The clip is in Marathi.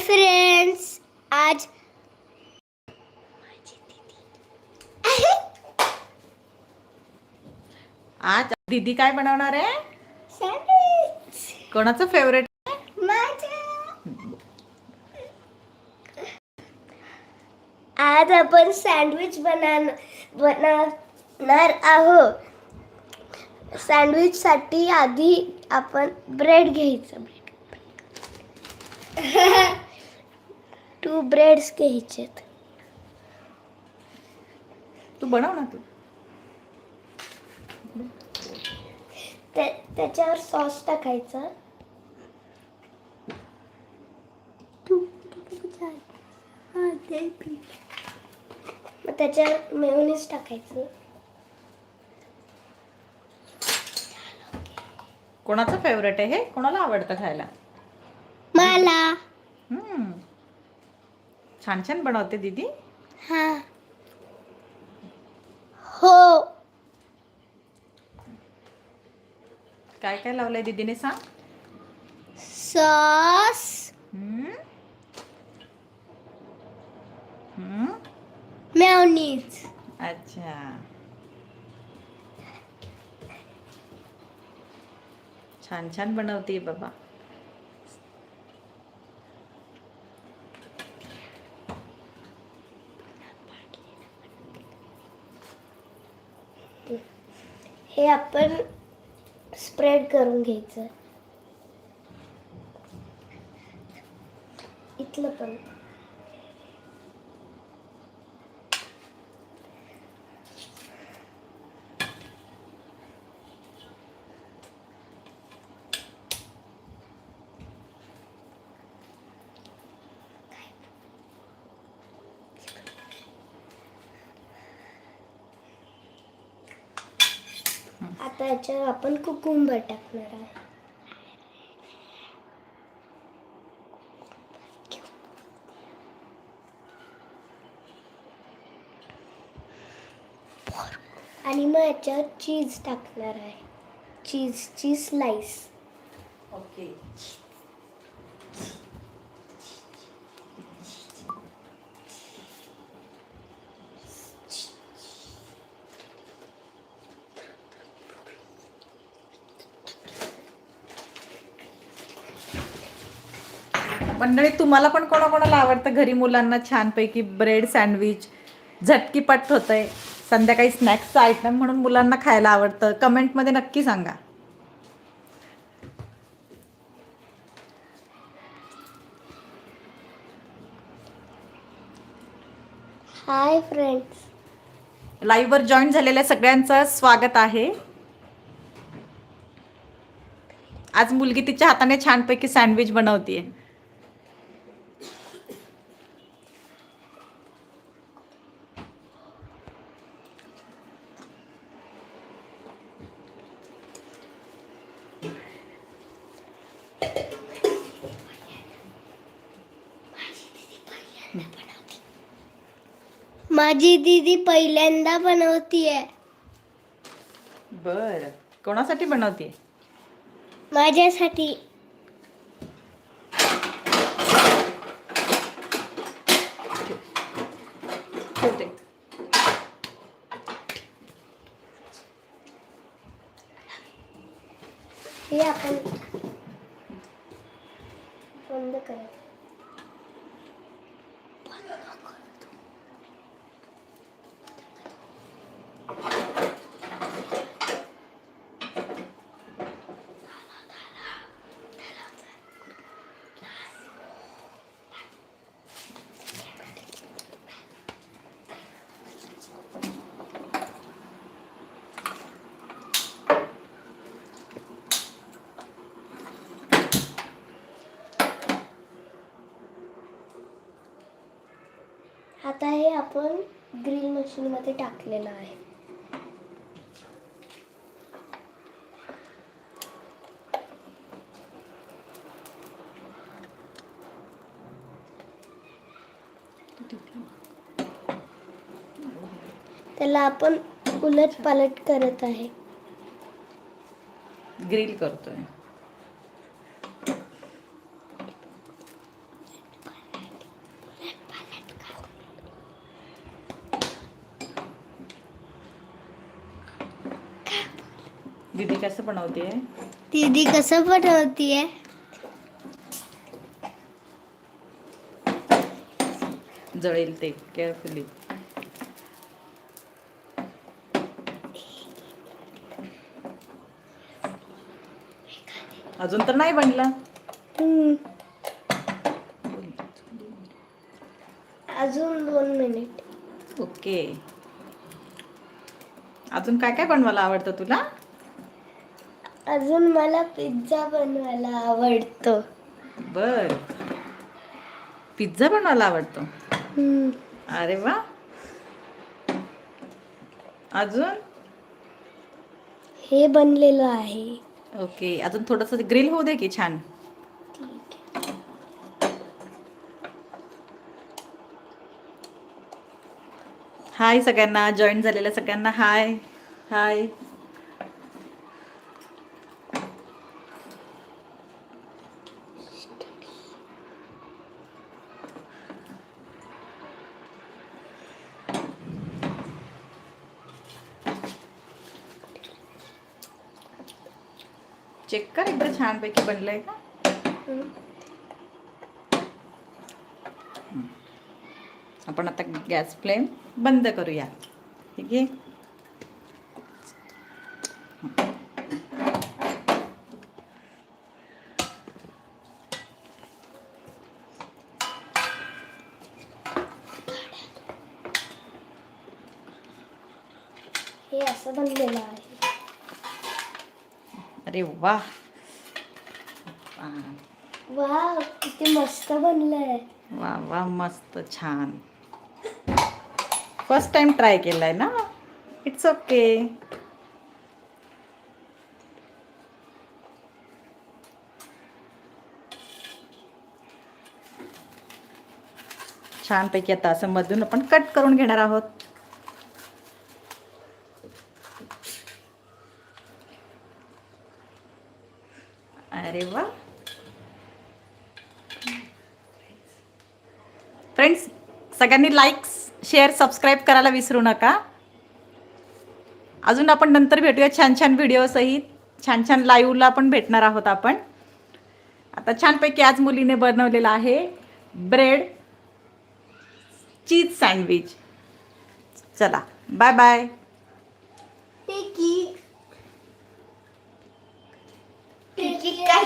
फ्रेंड्स आज आज दीदी काय बनवणार आहे? सँडविच कोणाचं फेवरेट आज आपण सँडविच बनवणार बनवणार आहोत. सँडविचसाठी आधी आपण ब्रेड घ्यायचं. ब्रेड टू ब्रेड्स घ्यायचेत. तू बनव ना तू. त्या- त्याच्यावर सॉस टाकायचं. मग त्याच्यावर मेयोनीज टाकायचं. कोणाचं फेवरेट आहे हे? कोणाला आवडतं खायला? मला. हम्म. छान छान बनवते दीदी. हा. हो. काय काय लावलंय दीदीने सांग. सॉस. हम्म. हम्म. मेयोनीज. अच्छा. छान छान बनवते बाबा. हे आपण स्प्रेड करून घ्यायचं. इथलं पण. आता याच्यावर आपण कुकुंबर टाकणार आहे. आणि मग याच्यावर चीज टाकणार आहे. चीजची स्लाइस ओके मंडळी तुम्हाला पण कोणाकोणाला आवडतं घरी मुलांना छानपैकी ब्रेड सँडविच झटकीपट होतंय संध्याकाळी स्नॅक्सचं आयटम म्हणून मुलांना खायला आवडतं? कमेंटमध्ये नक्की सांगा. हाय फ्रेंड्स लाईव्हवर जॉईन झालेल्या सगळ्यांचं स्वागत आहे. आज मुलगी तिच्या हाताने छानपैकी सँडविच बनवतीये. माझी दीदी पहिल्यांदा बनवतीये बर. कोणासाठी बनवतीये माझ्यासाठी. हे आपण வந்து கிடைக்கும் आता हे आपण ग्रिल मशीनमध्ये टाकलेलं आहे. त्याला आपण उलट पालट करत आहे. ग्रिल करतोय. दीदी कसं बनवते दीदी कसं बनवतीये? जळेल ते केअरफुली अजून तर नाही बनला. अजून दोन मिनिट. ओके अजून काय काय बनवायला आवडतं तुला? अजून मला पिझ्झा बनवायला आवडतो. बर. पिझ्झा बनवायला आवडतो? हम्म. अरे वा. अजून? हे बनलेलं आहे. ओके. अजून थोडस ग्रिल होऊ दे की छान? हाय सगळ्यांना. जॉईन झालेल्या सगळ्यांना. हाय हाय चेक कर एकदा छानपैकी बनलंय का हम्म. आपण आता गॅस फ्लेम बंद करूया ठीक आहे हे असं बनलेलं आहे अरे वा. वा. किती मस्त बनलंय. वा वा मस्त छान. फर्स्ट टाइम ट्राय केलाय ना? इट्स ओके छानपैकी आता असं मधून आपण कट करून घेणार आहोत अरे वा फ्रेंड्स सगळ्यांनी लाईक्स शेअर सबस्क्राईब करायला विसरू नका. अजून आपण नंतर भेटूया छान छान व्हिडिओसहित छान छान लाईव्हला पण भेटणार आहोत आपण. आता छानपैकी आज मुलीने बनवलेलं आहे ब्रेड चीज सँडविच चला बाय बाय टिकी टिकी काय